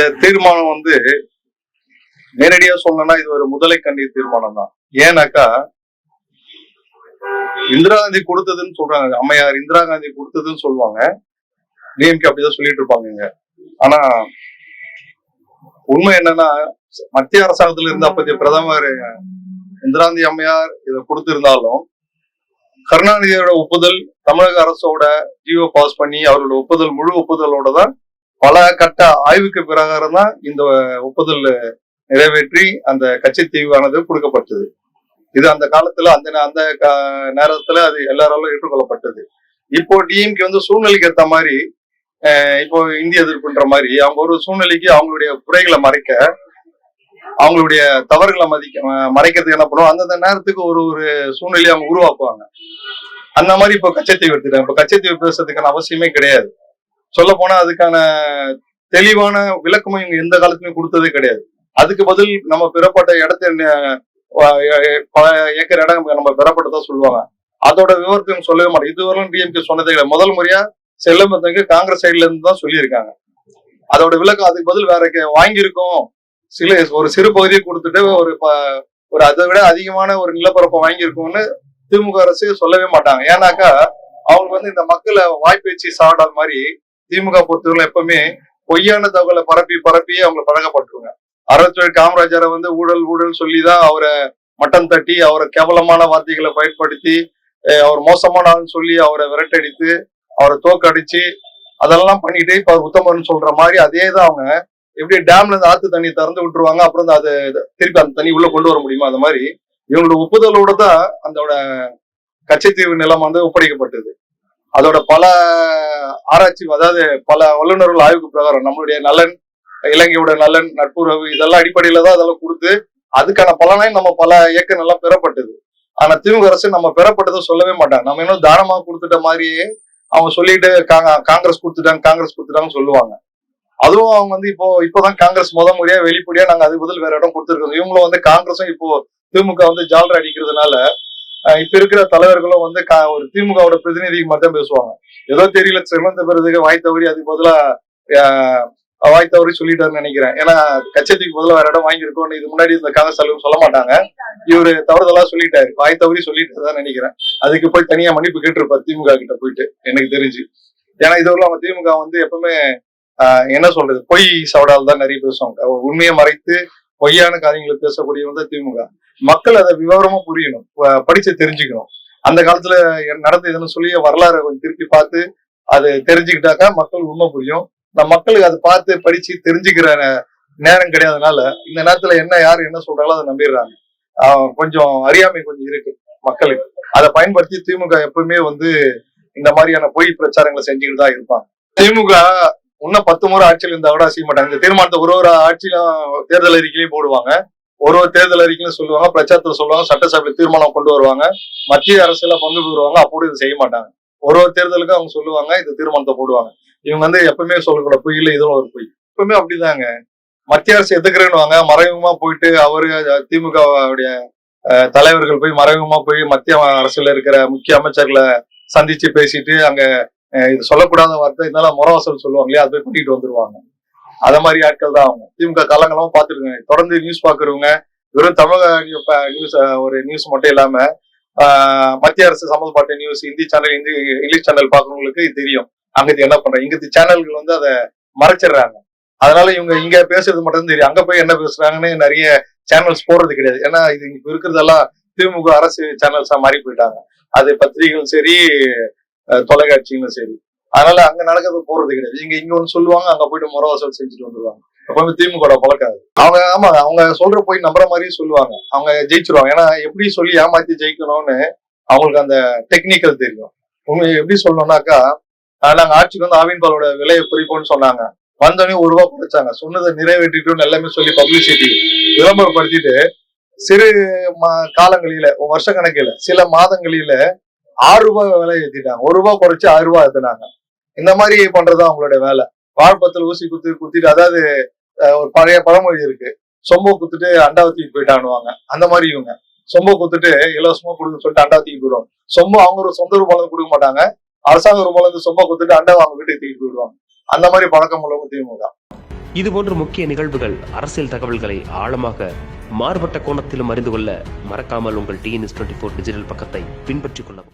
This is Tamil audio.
இந்த தீர்மானம் வந்து நேரடியா சொல்லணும்னா இது ஒரு முதலை கண்ணீர் தீர்மானம் தான். ஏன்னாக்கா இந்திரா காந்தி கொடுத்ததுன்னு சொல்றாங்க. அம்மையார் இந்திரா காந்தி கொடுத்ததுன்னு சொல்லுவாங்க. டிஎம்கே அப்படிதான் சொல்லிட்டு இருப்பாங்க ஆனா உண்மை என்னன்னா மத்திய அரசாங்கத்துல இருந்த அப்பத்திய பிரதமர் இந்திரா காந்தி அம்மையார் இதை கொடுத்திருந்தாலும் கருணாநிதியோட ஒப்புதல் தமிழக அரசோட ஜியோ பாஸ் பண்ணி அவரோட ஒப்புதல் முழு ஒப்புதலோட தான் பல கட்ட ஆய்வுக்கு பிரகாரம் தான் இந்த ஒப்புதல் நிறைவேற்றி அந்த கச்சத்தீவானது கொடுக்கப்பட்டது. இது அந்த காலத்துல அந்த நே- அந்த நேரத்துல அது எல்லாராலும் ஏற்றுக்கொள்ளப்பட்டது. இப்போ டிஎம்கே வந்து சூழ்நிலைக்கு ஏத்த மாதிரி இப்போ இந்திய எதிர்ப்புன்ற மாதிரி அவங்க ஒரு சூழ்நிலைக்கு அவங்களுடைய குறைகளை மறைக்க அவங்களுடைய தவறுகளை மதிக்க மறைக்கிறதுக்கு என்ன பண்ணுவோம் அந்தந்த நேரத்துக்கு ஒரு ஒரு சூழ்நிலையை அவங்க உருவாக்குவாங்க. அந்த மாதிரி இப்போ கச்சத்தீவு எடுத்துட்டாங்க இப்போ கச்சத்தீவு பேசுறதுக்கான அவசியமே கிடையாது. சொல்ல போனா அதுக்கான தெளிவான விளக்கமும் இவங்க எந்த காலத்துலயும் கொடுத்ததே கிடையாது. அதுக்கு பதில் நம்ம பெறப்பட்ட இடத்த பல ஏக்கர் இடம் நம்ம பெறப்பட்டதா சொல்லுவாங்க. அதோட விவரத்தை இவங்க சொல்லவே மாட்டாங்க. இதுவரையும் டிஎம்கே சொன்னதே கிடையாது. முதல் முறையா செல்லமத்தங்க காங்கிரஸ் சைடுல இருந்து தான் சொல்லியிருக்காங்க. அதோட விளக்கம் அதுக்கு பதில் வேற கே- வாங்கியிருக்கோம். சில ஒரு சிறு பகுதியை கொடுத்துட்டு ஒரு ப- ஒரு அதை விட அதிகமான ஒரு நிலப்பரப்பை வாங்கியிருக்கோம்னு திமுக அரசு சொல்லவே மாட்டாங்க. ஏன்னாக்கா அவங்க வந்து இந்த மக்களை வாய்ப்பேச்சு சாடாத மாதிரி திமுக பொறுத்தவரை எப்பவுமே பொய்யான தகவலை பரப்பி பரப்பி அவங்க பழகப்பட்டுருங்க அறச்சொல் காமராஜரை வந்து ஊழல் ஊழல் சொல்லிதான் அவரை மட்டம் தட்டி அவரை கேவலமான வார்த்தைகளை பயன்படுத்தி அவர் மோசமான ஆள்னு சொல்லி அவரை விரட்டடித்து அவரை தோக்கடிச்சு அதெல்லாம் பண்ணிட்டு இப்ப உத்தமர்னு சொல்ற மாதிரி அதே தான் அவங்க. எப்படி டேம்ல இருந்து ஆத்து தண்ணி திறந்து விட்டுருவாங்க அப்புறம் அது திருப்பி அந்த தண்ணி உள்ள கொண்டு வர முடியுமா? அந்த மாதிரி இவங்களோட ஒப்புதலோட தான் அதோட கச்சைத்தீவு நிலம் வந்து ஒப்படைக்கப்பட்டது. அதோட பல ஆராய்ச்சி அதாவது பல வல்லுநர்கள் ஆய்வுக்கு பிரகாரம் நம்மளுடைய நலன் இலங்கையோட நலன் நட்புறவு இதெல்லாம் அடிப்படையில தான் அதெல்லாம் கொடுத்து அதுக்கான பலனை நம்ம பல இயக்கம் பெறப்பட்டது. ஆனா திமுக அரசு நம்ம பெறப்பட்டதை சொல்லவே மாட்டாங்க. நம்ம இன்னும் தானமா கொடுத்துட்ட மாதிரியே அவங்க சொல்லிட்டு காங்கிரஸ் கொடுத்துட்டாங்க காங்கிரஸ் கொடுத்துட்டாங்கன்னு சொல்லுவாங்க. அதுவும் அவங்க வந்து இப்போ இப்போதான் காங்கிரஸ் முத முறையா வெளிப்படையா நாங்க அது பதில் வேற இடம் கொடுத்துருக்கோம். இவங்களும் வந்து காங்கிரஸும் இப்போ திமுக வந்து ஜாலரை அடிக்கிறதுனால இப்ப இருக்கிற தலைவர்களும் வந்து கா- ஒரு திமுகவோட பிரதிநிதி மாதிரி தான் பேசுவாங்க. ஏதோ தெரியல சிறந்த பிறகு வாய் தவறி அதுக்கு பதிலா வாய் தவறி சொல்லிட்டாருன்னு நினைக்கிறேன். ஏன்னா கச்சத்துக்கு பதிலாக வேற இடம் வாங்கியிருக்கோம்னு இது முன்னாடி இந்த காங்கிரஸ் தலைவர் சொல்ல மாட்டாங்க. இவரு தவறுதலா சொல்லிட்டாரு. வாய் தவறி சொல்லிட்டு தான் நினைக்கிறேன். அதுக்கு போய் தனியா மன்னிப்பு கேட்டிருப்பாரு திமுக கிட்ட போயிட்டு எனக்கு தெரிஞ்சு. ஏன்னா இதுவரை அவங்க திமுக வந்து எப்பவுமே என்ன சொல்றது? பொய் சவடால் தான் நிறைய பேசுவாங்க. உண்மையை மறைத்து பொய்யான காரியங்களை பேசக்கூடியவங்க தான் திமுக. மக்கள் அதை விவரமா புரியணும். படிச்சு தெரிஞ்சுக்கணும். அந்த காலத்துல நடந்ததுன்னு சொல்லி வரலாறு கொஞ்சம் திருப்பி பார்த்து அது தெரிஞ்சுக்கிட்டாக்கா மக்கள் உண்மை புரியும். இந்த மக்களுக்கு அதை பார்த்து படிச்சு தெரிஞ்சுக்கிற நேரம் கிடையாதுனால இந்த நேரத்துல என்ன யார் என்ன சொல்றாங்களோ அதை நம்பிடுறாங்க. ஆஹ் கொஞ்சம் அறியாமை கொஞ்சம் இருக்கு மக்களுக்கு. அதை பயன்படுத்தி திமுக எப்பவுமே வந்து இந்த மாதிரியான பொய் பிரச்சாரங்களை செஞ்சுக்கிட்டு தான் இருப்பாங்க. திமுக இன்னும் பத்து முறை ஆட்சியில் இருந்தா கூட செய்ய மாட்டாங்க இந்த தீர்மானத்தை ஒரு ஒரு ஆட்சியிலும் தேர்தல் அறிக்கையிலையும் போடுவாங்க. ஒரு ஒரு தேர்தல் அறிக்கையிலும் சொல்லுவாங்க பிரச்சாரத்துல சொல்லுவாங்க சட்டசபையில் தீர்மானம் கொண்டு வருவாங்க. மத்திய அரசியல பங்கு பெறுவாங்க அப்படி இது செய்ய மாட்டாங்க. ஒரு ஒரு தேர்தலுக்கும் அவங்க சொல்லுவாங்க இந்த தீர்மானத்தை போடுவாங்க. இவங்க வந்து எப்பவுமே சொல்லக்கூட பொய் இல்லை இதுவும் ஒரு பொய். எப்பவுமே அப்படிதாங்க. மத்திய அரசு எதுக்குறேன்னுவாங்க மறைமுகமா போயிட்டு அவரு திமுகவுடைய தலைவர்கள் போய் மறைமுகமா போய் மத்திய அரசுல இருக்கிற முக்கிய அமைச்சர்களை சந்திச்சு பேசிட்டு அங்க இது சொல்லக்கூடாத வார்த்தை இதனால முறவாசல் சொல்லுவாங்க இல்லையா? அது போய் பண்ணிட்டு வந்துருவாங்க. அத மாதிரி ஆட்கள் தான் அவங்க திமுக காலங்களமா பாத்துருக்காங்க தொடர்ந்து நியூஸ் பாக்குறவங்க வெறும் தமிழக நியூஸ் ஒரு நியூஸ் மட்டும் இல்லாம மத்திய அரசு சம்பந்தப்பட்ட news Hindi channel Hindi English channel பாக்குறவங்களுக்கு இது தெரியும். அங்க இது என்ன பண்றாங்க இங்க சேனல்கள் வந்து அதை மறைச்சிடுறாங்க. அதனால இவங்க இங்க பேசுறது மட்டும் தான் தெரியும். அங்க போய் என்ன பேசுறாங்கன்னு நிறைய சேனல்ஸ் போடுறது கிடையாது. ஏன்னா இது இப்ப இருக்கிறதெல்லாம் திமுக அரசு சேனல்ஸா மாறி போயிட்டாங்க. அது பத்திரிகைகளும் சரி தொலைக்காட்சிகளும் சரி. அதனால அங்க நடக்கிறது போறது கிடையாது. இங்க இங்க ஒண்ணு சொல்லுவாங்க அங்க போயிட்டு முறவாசல் செஞ்சுட்டு வந்துருவாங்க. எப்பவுமே திமுக பழக்காது. அவங்க ஆமா அவங்க சொல்ற போய் நம்புற மாதிரியும் சொல்லுவாங்க. அவங்க ஜெயிச்சிருவாங்க. ஏன்னா எப்படி சொல்லி ஏமாத்தி ஜெயிக்கணும்னு அவங்களுக்கு அந்த டெக்னிக்கல் தெரியும். உண்மை எப்படி சொல்லணும்னாக்கா நாங்க ஆட்சிக்கு வந்து ஆவின் பாலோட விலையை குறிப்போம்னு சொன்னாங்க. வந்தோடனே ஒரு ரூபா குறைச்சாங்க. சொன்னதை நிறைவேற்றிட்டோம்னு எல்லாமே சொல்லி பப்ளிசிட்டி விளம்பரப்படுத்திட்டு சிறு மா- காலங்களில வருஷ கணக்கில சில மாதங்களில ஆறு ரூபாய் விலை ஏத்திட்டாங்க. ஒரு ரூபாய் குறைச்சு ஆறு ரூபாய் ஏத்துனாங்க. இந்த மாதிரி பண்றது அவங்களுடைய வேலை. வாழைப்பத்தில் ஊசி குத்து குத்திட்டு அதாவது ஒரு பழைய பழமொழி இருக்கு. சொம்ப குத்துட்டு அண்டாவத்திக்கு தூக்கி போயிட்டானுவாங்க அந்த மாதிரி இவங்க. சொம்ப குத்துட்டு இலவசமா கொடுக்க சொல்லிட்டு அண்டா தூக்கி போயிடுவாங்க. சொம்ப அவங்க ஒரு சொந்த ரூபாய் கொடுக்க மாட்டாங்க. அரசாங்க ரூபாய் இருந்து சொம்ப குத்துட்டு அண்டாவை அவங்க வீட்டுக்கு தூக்கி போயிடுவாங்க. அந்த மாதிரி பழக்கம் உள்ளவங்க திமுக இதுபோன்ற முக்கிய நிகழ்வுகள் அரசியல் தகவல்களை ஆழமாக மாறுபட்ட கோணத்திலும் அறிந்து கொள்ள மறக்காமல் உங்கள் டிஎன்எஸ் டுவெண்ட்டி ஃபோர் டிஜிட்டல் பக்கத்தை பின்பற்றிக் கொள்ளவும்.